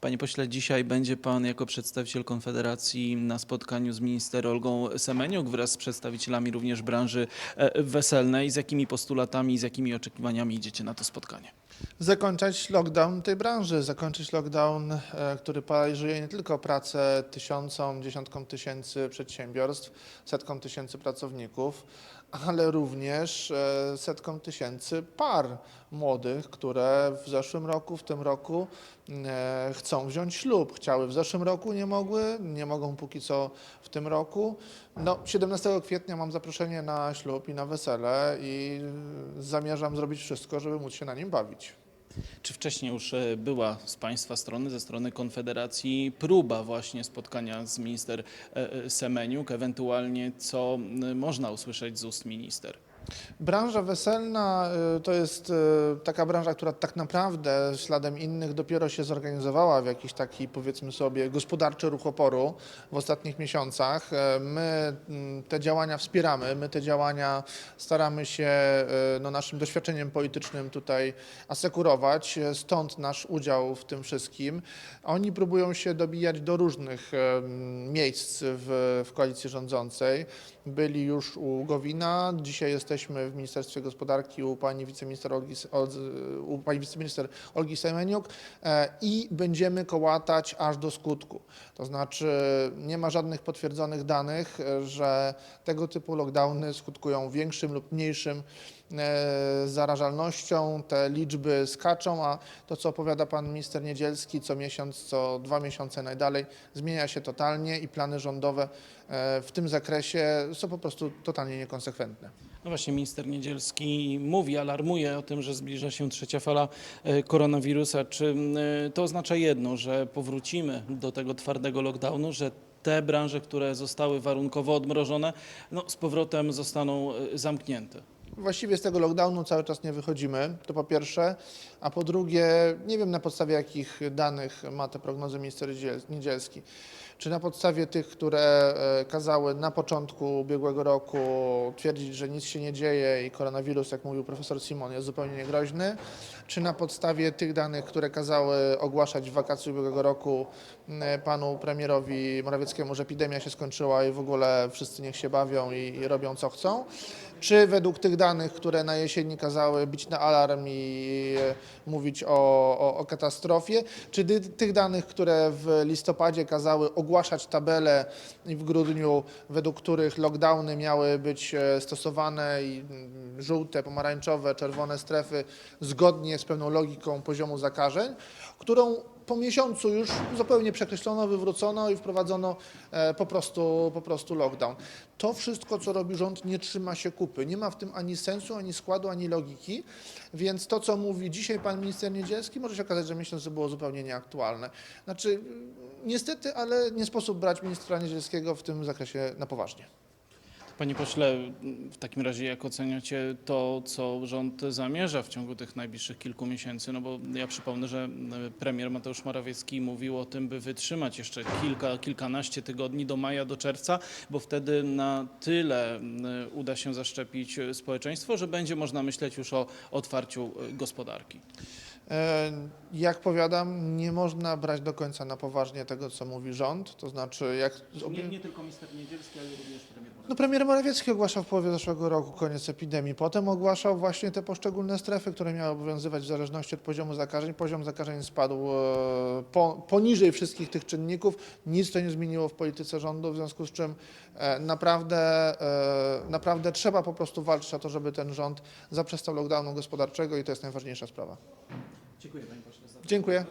Panie pośle, dzisiaj będzie pan jako przedstawiciel Konfederacji na spotkaniu z minister Olgą Semeniuk wraz z przedstawicielami również branży e, weselnej. Z jakimi postulatami, z jakimi oczekiwaniami idziecie na to spotkanie? Zakończyć lockdown tej branży, zakończyć lockdown, e, który paraliżuje nie tylko pracę tysiącom, dziesiątkom tysięcy przedsiębiorstw, setkom tysięcy pracowników, ale również e, setkom tysięcy par młodych, które w zeszłym roku, w tym roku e, chcą wziąć ślub. Chciały w zeszłym roku, nie mogły, nie mogą póki co w tym roku. No, 17 kwietnia mam zaproszenie na ślub i na wesele i zamierzam zrobić wszystko, żeby móc się na nim bawić. Czy wcześniej już e, była z Państwa strony, ze strony Konfederacji, próba właśnie spotkania z minister e, e, Semeniuk, ewentualnie co można usłyszeć z ust minister? Branża weselna y, to jest y, taka branża, która tak naprawdę śladem innych dopiero się zorganizowała w jakiś taki, powiedzmy sobie, gospodarczy ruch oporu w ostatnich miesiącach. E, My mm, te działania wspieramy, my te działania staramy się y, no, naszym doświadczeniem politycznym tutaj asekurować, stąd nasz udział w tym wszystkim. Oni próbują się dobijać do różnych miejsc w, w koalicji rządzącej. Byli już u Gowina, dzisiaj jesteśmy w Ministerstwie Gospodarki u pani wiceminister Olgi, u pani wiceminister Olgi Semeniuk e, i będziemy kołatać aż do skutku. To znaczy nie ma żadnych potwierdzonych danych, e, że tego typu lockdowny skutkują większym lub mniejszym e, zarażalnością, te liczby skaczą, a to, co opowiada pan minister Niedzielski, co miesiąc, co dwa miesiące najdalej, zmienia się totalnie i plany rządowe e, w tym zakresie są po prostu totalnie niekonsekwentne. No właśnie, minister Niedzielski mówi, alarmuje o tym, że zbliża się trzecia fala e, koronawirusa. Czy to oznacza jedno, że powrócimy do tego twardego lockdownu, że te branże, które zostały warunkowo odmrożone, no, z powrotem zostaną zamknięte? Właściwie z tego lockdownu cały czas nie wychodzimy, to po pierwsze, a po drugie, nie wiem na podstawie jakich danych ma te prognozy minister Niedziel- Niedzielski. Czy na podstawie tych, które e, kazały na początku ubiegłego roku twierdzić, że nic się nie dzieje i koronawirus, jak mówił profesor Simon, jest zupełnie niegroźny, czy na podstawie tych danych, które kazały ogłaszać w wakacji ubiegłego roku m, panu premierowi Morawieckiemu, że epidemia się skończyła i w ogóle wszyscy niech się bawią i, i robią co chcą, czy według tych danych, które na jesieni kazały bić na alarm i e, mówić o, o, o katastrofie, czy dy, tych danych, które w listopadzie kazały ogłaszać tabele i w grudniu, według których lockdowny miały być e, stosowane i żółte, pomarańczowe, czerwone strefy zgodnie z pewną logiką poziomu zakażeń, którą po miesiącu już zupełnie przekreślono, wywrócono i wprowadzono e, po prostu, po prostu lockdown. To wszystko, co robi rząd, nie trzyma się kupy. Nie ma w tym ani sensu, ani składu, ani logiki, więc to, co mówi dzisiaj pan minister Niedzielski, może się okazać, że miesiąc było zupełnie nieaktualne. Znaczy, niestety, ale nie sposób brać ministra Niedzielskiego w tym zakresie na poważnie. Panie pośle, w takim razie jak oceniacie to, co rząd zamierza w ciągu tych najbliższych kilku miesięcy? No bo ja przypomnę, że e, premier Mateusz Morawiecki mówił o tym, by wytrzymać jeszcze kilka, kilkanaście tygodni do maja, do czerwca, bo wtedy na tyle m, uda się zaszczepić e, społeczeństwo, że będzie można myśleć już o otwarciu e, gospodarki. E, Jak powiadam, nie można brać do końca na poważnie tego, co mówi rząd, to znaczy jak... Nie, nie tylko minister Niedzielski, ale również premier Morawiecki. No premier Morawiecki ogłaszał w połowie zeszłego roku koniec epidemii. Potem ogłaszał właśnie te poszczególne strefy, które miały obowiązywać w zależności od poziomu zakażeń. Poziom zakażeń spadł e, po, poniżej wszystkich tych czynników. Nic to nie zmieniło w polityce rządu, w związku z czym e, naprawdę, naprawdę trzeba po prostu walczyć o to, żeby ten rząd zaprzestał lockdownu gospodarczego i to jest najważniejsza sprawa. Dziękuję panie pośle. Dziękuję.